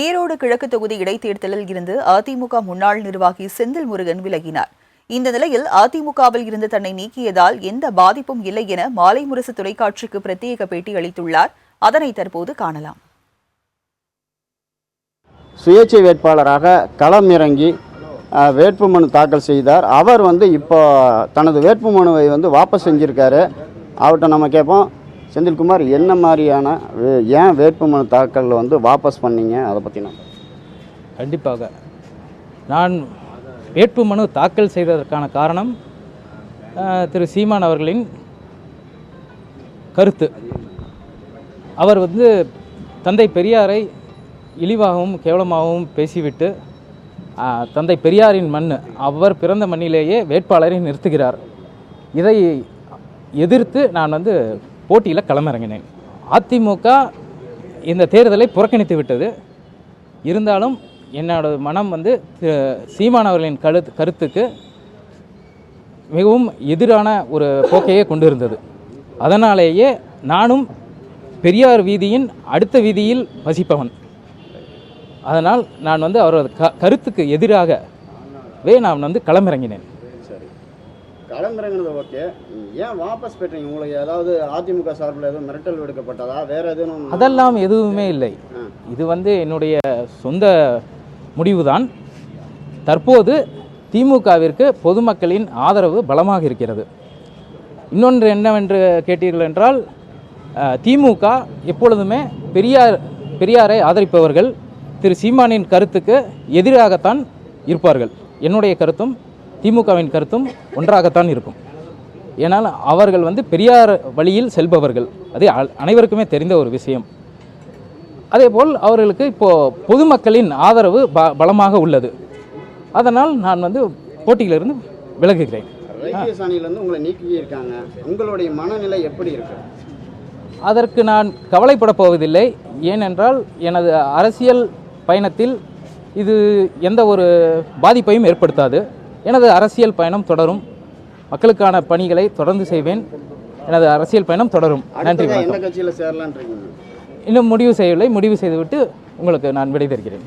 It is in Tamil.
ஈரோடு கிழக்கு தொகுதி இடைத்தேர்தலில் இருந்து அதிமுக முன்னாள் நிர்வாகி செந்தில் முருகன் விலகினார். இந்த நிலையில் அதிமுகவில் இருந்து தன்னை நீக்கியதால் எந்த பாதிப்பும் இல்லை என மாலை முரசு தொலைக்காட்சிக்கு பிரத்யேக பேட்டி அளித்துள்ளார். அதனை தற்போது காணலாம். சுயேட்சை வேட்பாளராக களம் இறங்கி வேட்புமனு தாக்கல் செய்தார். அவர் வந்து இப்போ தனது வேட்புமனுவை வந்து வாபஸ் செஞ்சிருக்காரு. அவர்கிட்ட நம்ம கேட்போம். செந்தில்குமார் என்ன மாதிரியான வே- ஏன் வேட்புமனு தாக்கலில் வந்து வாபஸ் பண்ணீங்க? அதை பற்றி நான் கண்டிப்பாக. நான் வேட்புமனு தாக்கல் செய்ததற்கான காரணம் திரு சீமான் அவர்களின் கருத்து. அவர் வந்து தந்தை பெரியாரை இழிவாகவும் கேவலமாகவும் பேசிவிட்டு தந்தை பெரியாரின் மண் அவர் பிறந்த மண்ணிலேயே வேட்பாளரை நிறுத்துகிறார். இதை எதிர்த்து நான் வந்து போட்டியில் களமிறங்கினேன். அதிமுக இந்த தேர்தலை புறக்கணித்து விட்டது. இருந்தாலும் என்னோட மனம் வந்து சீமான் அவர்களின் கருத்து கருத்துக்கு மிகவும் எதிரான ஒரு போக்கையே கொண்டிருந்தது. அதனாலேயே நானும் பெரியார் வீதியின் அடுத்த வீதியில் வசிப்பவன். அதனால் நான் வந்து அவரது க கருத்துக்கு எதிராகவே நான் வந்து களமிறங்கினேன். இறங்கினது ஓகே. ஏன் வாபஸ் பெற்றீங்க? உங்களுக்கு ஏதாவது அதிமுக சார்பில் எதுவும் மிரட்டல் விடுக்கப்பட்டதா? வேற எதுவும் அதெல்லாம் எதுவுமே இல்லை. இது வந்து என்னுடைய சொந்த முடிவுதான். தற்போது திமுகவிற்கு பொதுமக்களின் ஆதரவு பலமாக இருக்கிறது. இன்னொன்று என்னவென்று கேட்டீர்கள் என்றால் திமுக எப்பொழுதுமே பெரியார் பெரியாரை ஆதரிப்பவர்கள் திரு சீமானின் கருத்துக்கு எதிராகத்தான் இருப்பார்கள். என்னுடைய கருத்தும் திமுகவின் கருத்தும் ஒன்றாகத்தான் இருக்கும். ஏன்னால் அவர்கள் வந்து பெரியார் வழியில் செல்பவர்கள். அது அனைவருக்குமே தெரிந்த ஒரு விஷயம். அதேபோல் அவர்களுக்கு இப்போது பொதுமக்களின் ஆதரவு ப பலமாக உள்ளது. அதனால் நான் வந்து போட்டியிலிருந்து விலகுகிறேன். அணியிலேருந்து உங்களை நீக்கி இருக்காங்க உங்களுடைய மனநிலை எப்படி இருக்கு? அதற்கு நான் கவலைப்பட போவதில்லை. ஏனென்றால் எனது அரசியல் பயணத்தில் இது எந்த ஒரு பாதிப்பையும் ஏற்படுத்தாது. எனது அரசியல் பயணம் தொடரும். மக்களுக்கான பணிகளை தொடர்ந்து செய்வேன். எனது அரசியல் பயணம் தொடரும். நன்றி வணக்கம். இன்னும் முடிவு செய்யவில்லை. முடிவு செய்துவிட்டு உங்களுக்கு நான் விடை தருகிறேன்.